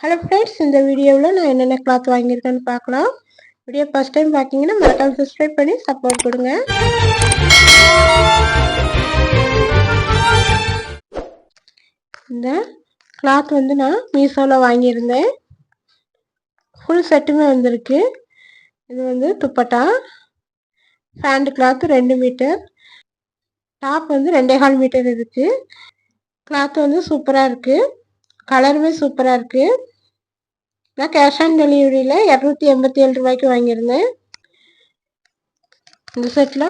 Hello friends இந்த வீடியோவில் நான் என்னென்ன கிளாத் வாங்கியிருக்கேன்னு பார்க்கலாம். வீடியோ ஃபஸ்ட் டைம் பார்த்தீங்கன்னா மறக்காமல் சப்ஸ்கிரைப் பண்ணி சப்போர்ட் கொடுங்க. இந்த கிளாத் வந்து நான் மீஷோவில் வாங்கியிருந்தேன். ஃபுல் செட்டுமே வந்திருக்கு. இது வந்து துப்பட்டா ஃபேண்ட் கிளாத் ரெண்டு மீட்டர் டாப் வந்து ரெண்டே கால் மீட்டர் இருக்குது கிளாத் வந்து சூப்பராக இருக்குது கலருமே சூப்பராக இருக்குது நான் கேஷ் ஆன் டெலிவரியில் இரநூத்தி எண்பத்தி ஏழு ரூபாய்க்கு வாங்கியிருந்தேன். இந்த செட்டில்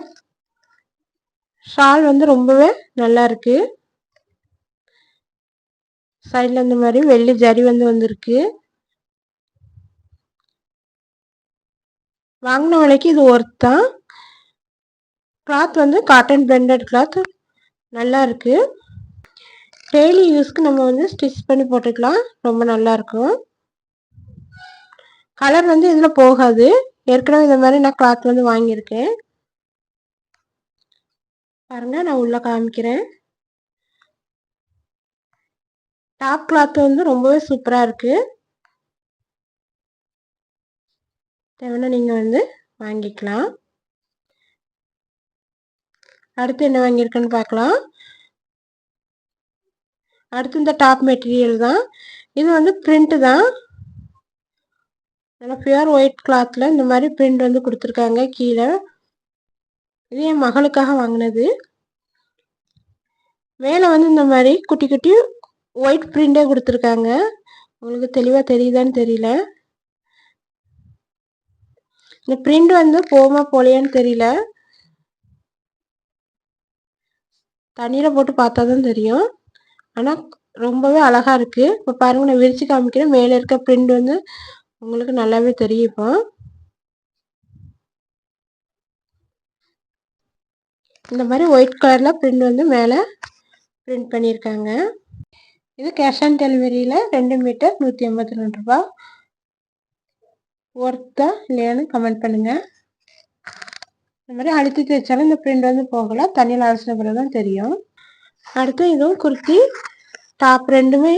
ஷால் வந்து ரொம்பவே நல்லா இருக்கு. சைடில் இந்த மாதிரி வெள்ளி ஜரி வந்து வந்திருக்கு. வாங்கின விலைக்கு இது ஒர்த் தான். கிளாத் வந்து காட்டன் பிளண்டட் கிளாத் நல்லா இருக்குது டெய்லி யூஸ்க்கு நம்ம வந்து ஸ்டிச் பண்ணி போட்டுக்கலாம். ரொம்ப நல்லாயிருக்கும் கலர் வந்து இதில் போகாது. ஏற்கனவே இந்த மாதிரி நான் கிளாத் வந்து வாங்கியிருக்கேன். பாருங்க நான் உள்ளே காமிக்கிறேன். டாப் கிளாத் வந்து ரொம்பவே சூப்பராக இருக்குது தேவைன்னா நீங்கள் வந்து வாங்கிக்கலாம். அடுத்து என்ன வாங்கியிருக்குன்னு பார்க்கலாம். அடுத்து இந்த டாப் மெட்டீரியல் தான். இது வந்து பிரிண்ட்டு தான். நல்லா பியூர் ஒயிட் கிளாத்தில் இந்த மாதிரி பிரிண்ட் வந்து கொடுத்துருக்காங்க கீழே. இது என் மகளுக்காக வாங்கினது. மேலே வந்து இந்த மாதிரி குட்டி குட்டி ஒயிட் பிரிண்டே கொடுத்துருக்காங்க. உங்களுக்கு தெளிவாக தெரியுதான்னு தெரியல. இந்த பிரிண்ட் வந்து போமா போலையான்னு தெரியல. தண்ணியில் போட்டு பார்த்தா தான் தெரியும். ஆனால் ரொம்பவே அழகாக இருக்குது இப்போ பாருங்கள் நான் விரித்து காமிக்கிறேன். மேலே இருக்க பிரிண்ட் வந்து உங்களுக்கு நல்லாவே தெரியும் இப்போ. இந்த மாதிரி ஒயிட் கலரில் பிரிண்ட் வந்து மேலே பிரிண்ட் பண்ணியிருக்காங்க. இது கேஷ் ஆன் டெலிவரியில் ரெண்டு மீட்டர் நூற்றி ஐம்பத்தி ரெண்டு ரூபா. ஒர்த்தா இல்லையான்னு கமெண்ட் பண்ணுங்கள் இந்த மாதிரி அழுத்தி தைச்சாலும் இந்த பிரிண்ட் வந்து போகல. தண்ணியில் அலசின பிறகு தான் தெரியும். அடுத்து இதுவும் குர்த்தி. டாப் ரெண்டுமே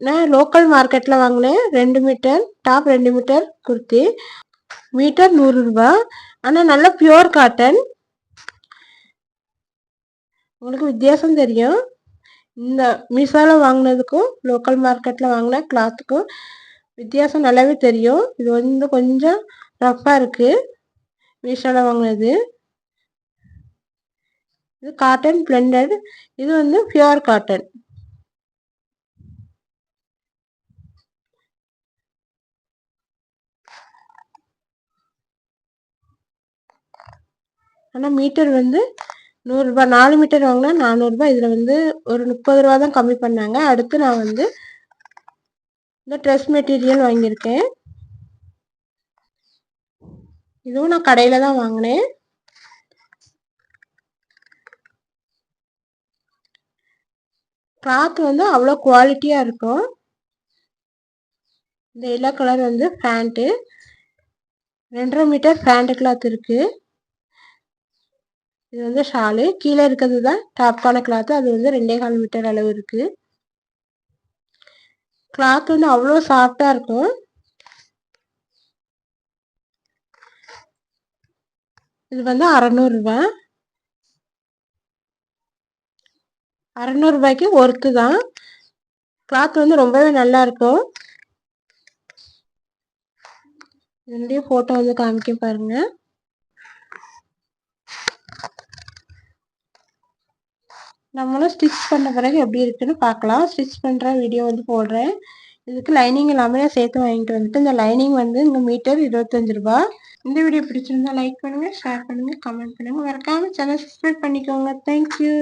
நான் லோக்கல் மார்க்கெட்டில் வாங்கினேன் ரெண்டு மீட்டர் டாப் ரெண்டு மீட்டர் குர்த்தி. மீட்டர் நூறுரூபா ஆனால் நல்லா பியோர் காட்டன் உங்களுக்கு வித்தியாசம் தெரியும். இந்த மீஷோவில் வாங்கினதுக்கும் லோக்கல் மார்க்கெட்டில் வாங்கின கிளாத்துக்கும் வித்தியாசம் நல்லாவே தெரியும். இது வந்து கொஞ்சம் ரஃப்பாக இருக்குது மீஷோவில் வாங்கினது. இது காட்டன் பிளெண்டட் இது வந்து பியூர் காட்டன் ஆனால் மீட்டர் வந்து நூறுரூபா நாலு மீட்டர் வாங்கினா நானூறுரூபா இதில் வந்து ஒரு முப்பது ரூபா தான் கம்மி பண்ணாங்க. அடுத்து நான் வந்து இந்த ட்ரெஸ் மெட்டீரியல் வாங்கியிருக்கேன். இதுவும் நான் கடையில் தான் வாங்கினேன். கிளாத் வந்து அவ்வளோ குவாலிட்டியாக இருக்கும். இந்த எல்லோ கலர் வந்து ஃபேண்ட்டு ரெண்டரை மீட்டர் ஃபேண்ட் கிளாத் இருக்குது இது வந்து ஷாலு. கீழே இருக்கிறது தான் டாப்பான கிளாத்து அது வந்து ரெண்டே கால் மீட்டர் அளவு இருக்குது கிளாத் வந்து அவ்வளோ சாஃப்டாக இருக்கும். இது வந்து அறநூறுரூவா அறநூறுபாய்க்கு ஒர்த்து தான். கிளாத் வந்து ரொம்பவே நல்லா இருக்கும். என்னுடைய ஃபோட்டோ வந்து காமிக்க பாருங்கள் நம்மளும் ஸ்டிச் பண்ண பிறகு எப்படி இருக்குன்னு பார்க்கலாம். ஸ்டிச் பண்ணுற வீடியோ வந்து போடுறேன். இதுக்கு லைனிங் எல்லாமே சேர்த்து வாங்கிட்டு வந்துட்டு இந்த லைனிங் வந்து இங்கே மீட்டர் இருபத்தஞ்சு ரூபா இந்த வீடியோ பிடிச்சிருந்தா லைக் பண்ணுங்கள் ஷேர் பண்ணுங்கள் கமெண்ட் பண்ணுங்கள் மறக்காமல் சேனல் சப்ஸ்கிரைப் பண்ணிக்கோங்க. தேங்க்யூ